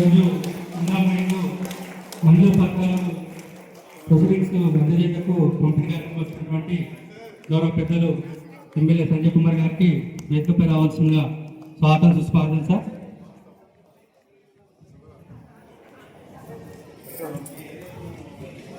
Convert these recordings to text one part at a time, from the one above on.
రోజు ఇంద్రామణిలో మండల పథకాలు ప్రొసీడింగ్స్ అందజేయటకు పంపిణీ కార్యక్రమం వచ్చినటువంటి గౌరవ పెద్దలు ఎమ్మెల్యే సంజయ్ కుమార్ గారికి వేదికపై రావాల్సిందిగా స్వాగతం సుస్వాగతం సార్.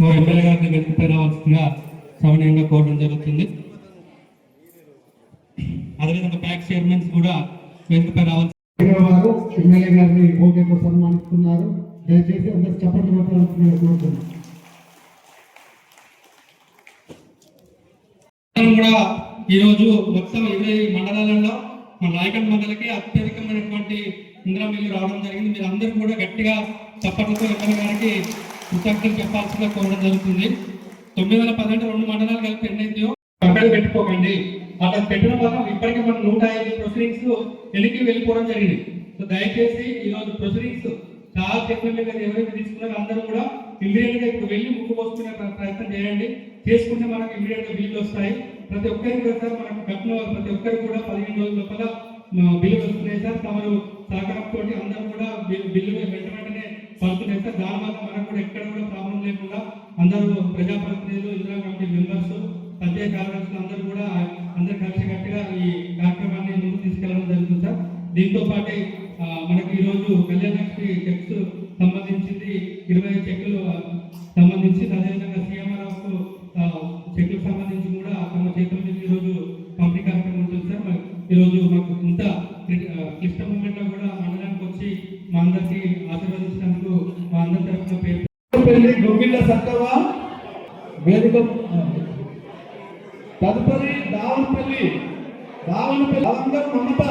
మా ఎమ్మెల్యే గారిని వేదికపై రావాల్సిందిగా సవనీయంగా కోరడం జరుగుతుంది. అదేవిధంగా ప్యాక్ చైర్మన్స్ కూడా వెతుకుపై రావాల్సి వారు ఎమ్మెల్యే గారిని ఓకేతో సన్మానిస్తున్నారు దయచేసి అందరు చప్పట్లు కొట్టాల్సిందిగా కోరుతున్నాను కూడా ఈరోజు మొత్తం ఇరవై మండలాలలో మన నాయకన్ మండలికి అత్యధికమైనటువంటి ఇందిరా మిల్లు రావడం జరిగింది. మీరు అందరూ కూడా గట్టిగా చప్పట్లతో ఎమ్మెల్యే గారికి కృతజ్ఞతలు చెప్పాల్సిందిగా కోరడం జరుగుతుంది. తొమ్మిది వందల పన్నెండు రెండు మండలాలు కలిపి ఎన్నైందో కంపెనీ పెట్టుకోకండి. అట్లా పెట్టిన వల్ల ఇప్పటికీ మనం నూట ఐదు ప్రొసీడింగ్స్ వెనక్కి వెళ్ళిపోవడం జరిగింది. సో దయచేసి ఈ రోజు ప్రొసీడింగ్స్ చాలా చెప్పిన మీద ఎవరైతే తీసుకున్నారో అందరూ కూడా ఇమీడియట్గా ఇప్పుడు వెళ్ళి ముక్కు పోసుకునే ప్రయత్నం చేయండి. చేసుకుంటే మనకు ఇమీడియట్గా బిల్లు వస్తాయి. ప్రతి ఒక్కరికి కూడా సార్ మనకు కట్టిన ప్రతి ఒక్కరికి కూడా పదిహేను రోజుల లోపల బిల్లు వస్తున్నాయి సార్. తమరు సహకారంతో అందరూ కూడా బిల్లు బిల్లు వెంట వెంటనే పడుతున్నాయి సార్. దానివల్ల మనకు కూడా ఎక్కడ కూడా ప్రాబ్లం లేకుండా అందరూ ప్రజాప్రతినిధులు ఇందిరా కమిటీ మెంబర్స్ పంచాయతీ కార్యదర్శులు అందరూ కూడా అందరు కలిసికట్టుగా ఈ కార్యక్రమాన్ని ముందుకు తీసుకెళ్ళడం జరుగుతుంది సార్. దీంతో పాటే మనకి ఈ రోజు కళ్యాణ లక్ష్మి దావనపల్లి లవంగం మమత.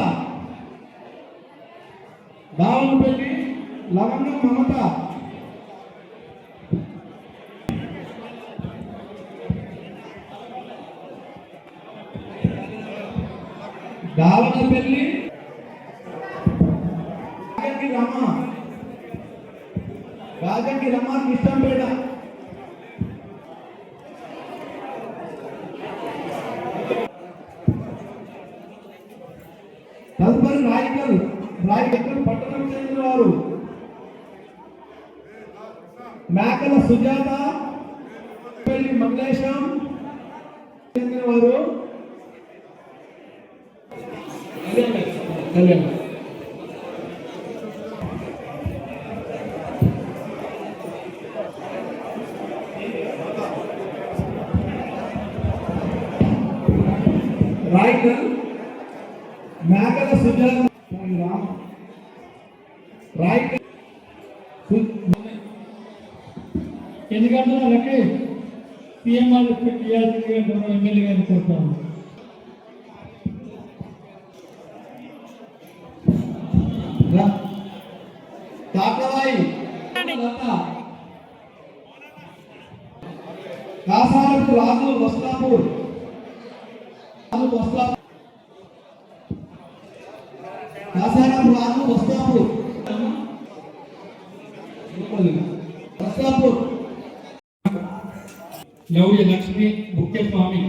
దావనపల్లి లవంగం మమత. దావనపల్లి నియమాలు వాళ్ళు ఇవ్వాల్సిందిగా ఎమ్మెల్యే గారిని కోరుతాను కాకరాయి తాకవాయి కాసారపు రాజు వస్తాపూర్ రాజు వస్త్రాపూర్. కాసారపు రాజు వస్తాపూర్ వస్తాపూర్ లౌర్య లక్ష్మి ముఖ్య స్వామి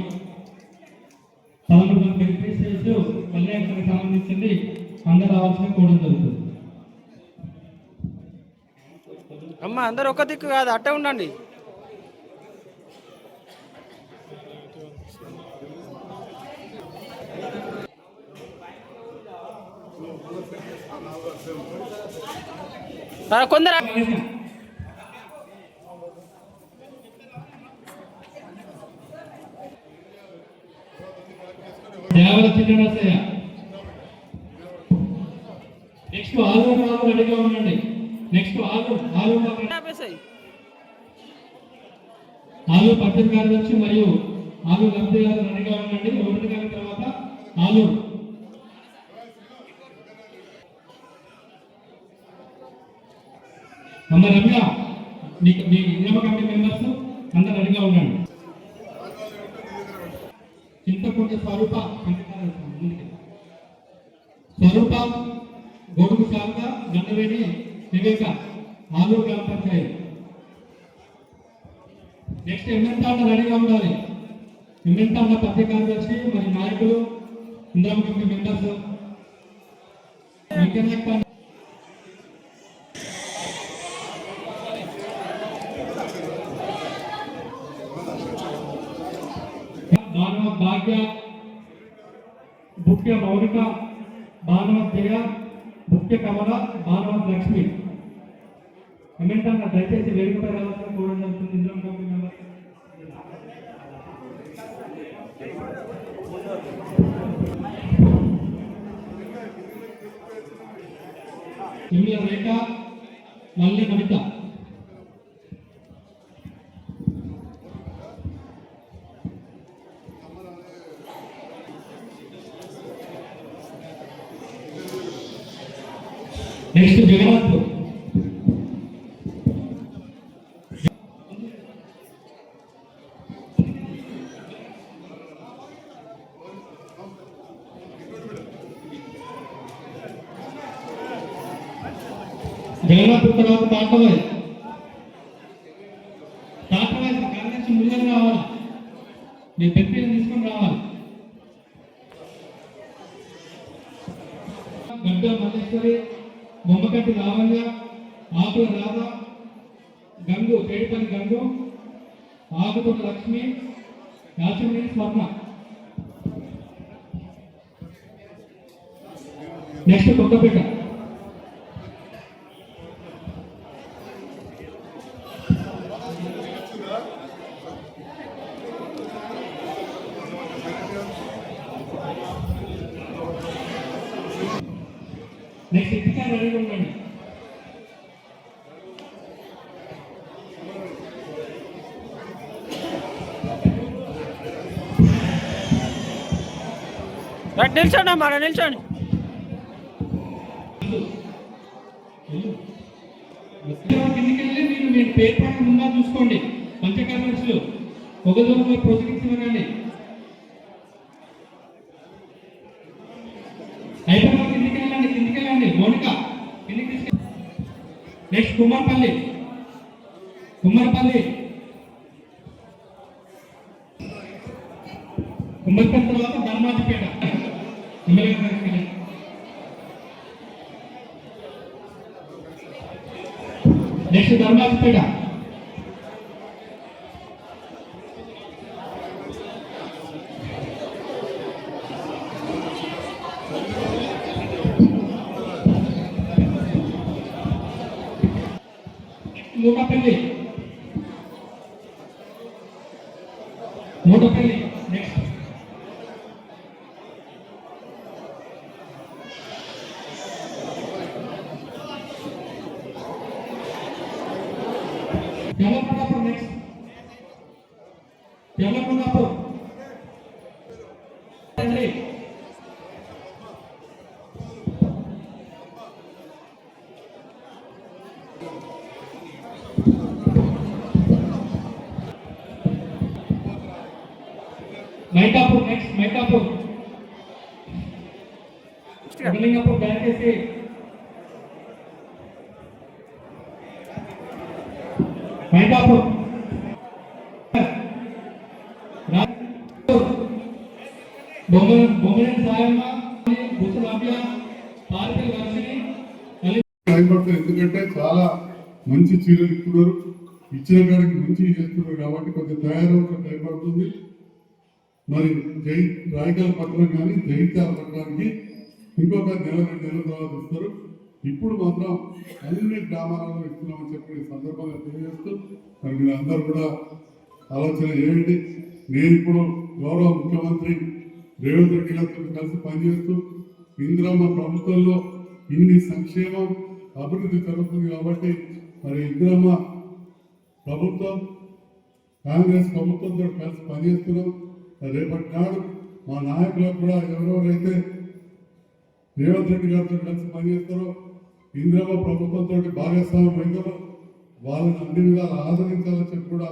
పదమూడు మంది బెనిఫిషరీస్ కళ్యాణానికి సంబంధించింది అందరూ రావాల్సిన కోవడం జరుగుతుంది అమ్మ అందరు ఒక్క దిక్కు కాదు అట్టే ఉండండి. కొందరు దేవల నెక్స్ట్ ఆలూరు బాబు రెడీగా ఉండండి. నెక్స్ట్ ఆలూరు ఆలూరు బాబు ఆపేసాయి ఆలూరు పట్టణ కార్యదర్శి మరియు ఆలు లబ్ధి గారు రెడీగా ఉండండి. ఒకటి గారి తర్వాత ఆలు అమ్మ రమ్య మీ నియమ కమిటీ మెంబర్స్ అందరు రెడీగా ఉండండి. స్వరూప గొడుగు శారద గండవేణి వివేక ఆలూరు గ్రామ పంచాయతీ నెక్స్ట్ ఎమ్మెల్తాండ రెడీగా ఉండాలి ఎమ్మెల్తాండ పత్రిక కార్యదర్శి మరి నాయకులు ఇందిరా కమిటీ మెంబర్స్ వెంకయ్య మానవ భాగ్య ముఖ్య మౌలిక మానవ జయ ముఖ్య కమల మానవ లక్ష్మి కమెంట్ దయచేసి వేదికపై రావాల్సిన కోరడం ఇందులో కమిటీ మెంబర్స్ రేఖ మల్లె కవిత. నెక్స్ట్ జగన్నాథ్ జగన్నాథ్ తర్వాత తాటవాయి ఆకుతోట లక్ష్మి యాచమణి స్వర్ణ నెక్స్ట్ కొత్తపేట నిల్చోండి అమ్మ నిల్చోండి. మీరు మీరు ఉందా చూసుకోండి పంచకర్మర్సులు ఒక దూరం ప్రొసీడింగ్స్ ఇవ్వకండి హైదరాబాద్ కిందికి వెళ్ళండి కిందికి వెళ్ళండి మౌనిక కిందికి నెక్స్ట్ కుమార్పల్లి కుమార్పల్లి కుమ్మరిపల్లి తర్వాత ధర్మాజిపేట ఎమ్మెల్యే గారికి వెళ్ళండి. Next Dharmajipet Mutapalli Mutapalli next Telanganapur next Maikapur next Maikapur Kamalingapur దయచేసి మైకాపూర్ బొమ్మ బొమ్మలేని సాయమ్మ బుసలాభ్య పార్పిల్ వర్షిని ఎందుకంటే చాలా మంచి చీరలు ఇస్తున్నారు. ఇచ్చిన కాడికి మంచి చేస్తున్నారు కాబట్టి కొంచెం తయారవడం టైం పడుతుంది. మరి జై రాయకాల పట్టడం కానీ జైత్యాల పట్టడానికి ఇంకొక నెల రెండు నెలల తర్వాత ఇస్తారు ఇప్పుడు మాత్రం అన్ని గ్రామాలలో ఇస్తున్నామని చెప్పి సందర్భంగా తెలియజేస్తూ మరి మీరు అందరూ కూడా ఆలోచన ఏమిటి నేను ఇప్పుడు గౌరవ ముఖ్యమంత్రి రేవంత్ రెడ్డి గారితో కలిసి పనిచేస్తూ ఇందిరమ్మ ప్రభుత్వంలో ఇన్ని సంక్షేమం అభివృద్ధి జరుగుతుంది కాబట్టి మరి ఇందిరమ్మ ప్రభుత్వం కాంగ్రెస్ ప్రభుత్వంతో కలిసి పనిచేస్తున్నాం. రేపటి నాడు మా నాయకులకు కూడా ఎవరెవరైతే రేవంత్ రెడ్డి గారితో కలిసి పనిచేస్తారో ఇందిరమ్మ ప్రభుత్వంతో భాగస్వామ్యం అయిందో వాళ్ళని అన్ని విధాలు ఆదరించాలని చెప్పి కూడా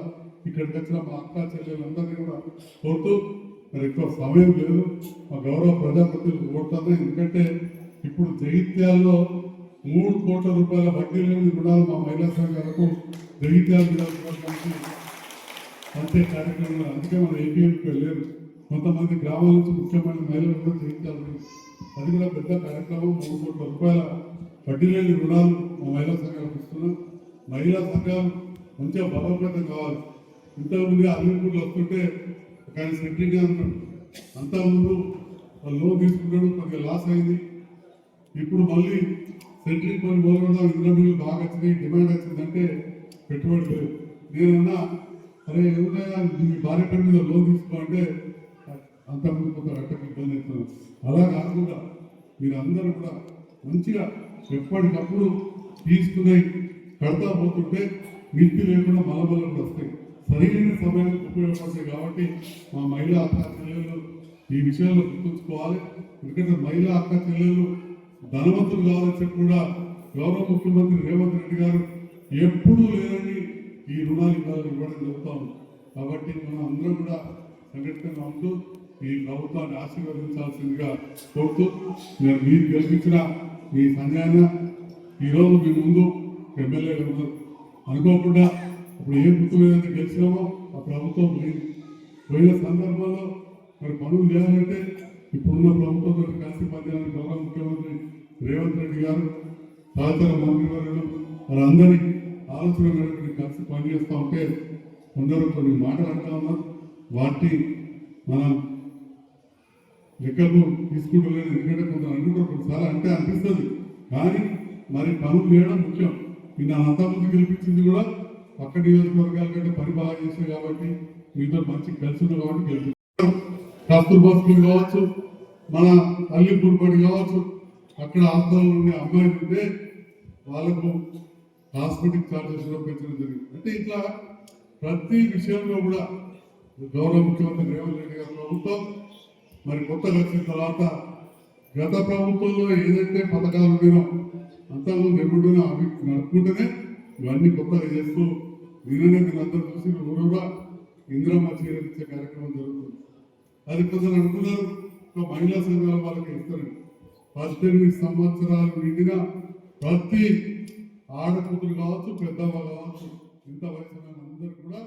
ఇక్కడికి వచ్చిన మా అక్క చెల్లెలందరినీ కూడా కోరుతూ మరి ఎక్కువ సమయం లేదు. మా గౌరవ ప్రజాప్రతినిధులు కోరుతాను ఎందుకంటే ఇప్పుడు జగిత్యాల్లో మూడు కోట్ల రూపాయల వడ్డీ లేని రుణాలు మా మహిళా సంఘాలకు జగిత్యాల జిల్లా అంతే కార్యక్రమంలో అందుకే మన ఏపీఎంకి వెళ్ళారు కొంతమంది గ్రామాల నుంచి ముఖ్యమైన మహిళలు కూడా చేయించాలి అది కూడా పెద్ద కార్యక్రమం. మూడు కోట్ల రూపాయల వడ్డీ లేని రుణాలు మా మహిళా సంఘాలకు ఇస్తున్నాం. మహిళా సంఘాలు మంచిగా బలోపేతం కావాలి. ఇంతకుముందు అల్లిపూర్లు వస్తుంటే కానీ ఆయన సెంట్రింగ్ అంటాడు. అంతకుముందు లోన్ తీసుకున్నాడు కొద్దిగా లాస్ అయింది. ఇప్పుడు మళ్ళీ సెంట్రింగ్ పని మొదలుపెడదాం. ఇంద్రబిల్లు బాగా వచ్చినాయి డిమాండ్ వచ్చిందంటే పెట్టుబడి లేదు. నేనన్నా అరే ఎవరైనా మీ భార్య పేరు మీద లోన్ తీసుకోవాలంటే అంత ముందు కొంత కట్టకు ఇబ్బంది అవుతున్నారు అలా కాకుండా మీరు అందరూ కూడా మంచిగా ఎప్పటికప్పుడు తీసుకునే కడతా పోతుంటే మిత్తి లేకుండా మలబలు వస్తాయి. సరైన సమయానికి ఉపయోగపడతాయి కాబట్టి మా మహిళా అక్క చెల్లెలు ఈ విషయంలో గుర్తుంచుకోవాలి. ఎందుకంటే మహిళా అక్క చెల్లెలు ధనవంతులు కావాలని చెప్పి కూడా గౌరవ ముఖ్యమంత్రి రేవంత్ రెడ్డి గారు ఎప్పుడూ లేదని రుణాలు ఇవ్వాలని ఇవ్వడం జరుగుతాం కాబట్టి మనం అందరం కూడా సంఘటనగా ఉంటూ ఈ ప్రభుత్వాన్ని ఆశీర్వదించాల్సిందిగా కోరుతూ నేను మీరు గెలిపించిన మీ సంఘాన ఈరోజు మీ ముందు ఎమ్మెల్యే ఉన్నారు. అనుకోకుండా ఇప్పుడు ఏ గుర్తు ఏదైతే గెలిచినామో ఆ ప్రభుత్వం పోయింది. పోయిన సందర్భంలో మరి పనులు చేయాలంటే ఇప్పుడున్న ప్రభుత్వంతో కలిసి పనిచేయాలని గౌరవ ముఖ్యమంత్రి రేవంత్ రెడ్డి గారు సహచర మంత్రివర్యులు వారందరి ఆలోచన మేరకు పనిచేస్తూ ఉంటే కొందరు కొన్ని మాటలు అంటా ఉన్నారు వాటిని మనం లెక్కలు తీసుకుంటలేదు. ఎందుకంటే కొంత అనుకుంటారు కొన్నిసార్లు అంటే అనిపిస్తుంది. కానీ మరి పనులు చేయడం ముఖ్యం. నిన్న అంతమంది గెలిపించింది కూడా పక్క నియోజకవర్గాల కంటే పని బాగా చేశారు కాబట్టి మీతో మంచి కలిసి ఉంది కాబట్టి గెలిపించారు. కస్తూర్బా స్కూల్ కావచ్చు మన తల్లి పడి కావచ్చు అక్కడ హాస్టల్లో ఉండే అమ్మాయిలు ఉంటే వాళ్ళకు హాస్పిటల్ చార్జెస్ కూడా పెంచడం జరిగింది. అంటే ఇట్లా ప్రతి విషయంలో కూడా గౌరవ ముఖ్యమంత్రి రేవంత్ రెడ్డి గారి ప్రభుత్వం మరి కొత్తగా వచ్చిన తర్వాత గత ప్రభుత్వంలో ఏదైతే పథకాలు ఉన్నాయో అంతా ఎప్పుడున్నా అవి నడుపుకుంటేనే ఇవన్నీ కొత్తగా చేస్తూ నిన్ననే మీరు అందరూ చూసి ఊరుగా ఇందిరమ్మ చీర ఇచ్చే కార్యక్రమం జరుగుతుంది. అది కొందరు అనుకున్నారు ఒక మహిళా సంఘాల వాళ్ళకి ఇస్తారు పద్దెనిమిది సంవత్సరాలు నిండిన ప్రతి ఆడకూతురు కావచ్చు పెద్దవాళ్ళు కావచ్చు ఇంత వయసు అందరూ కూడా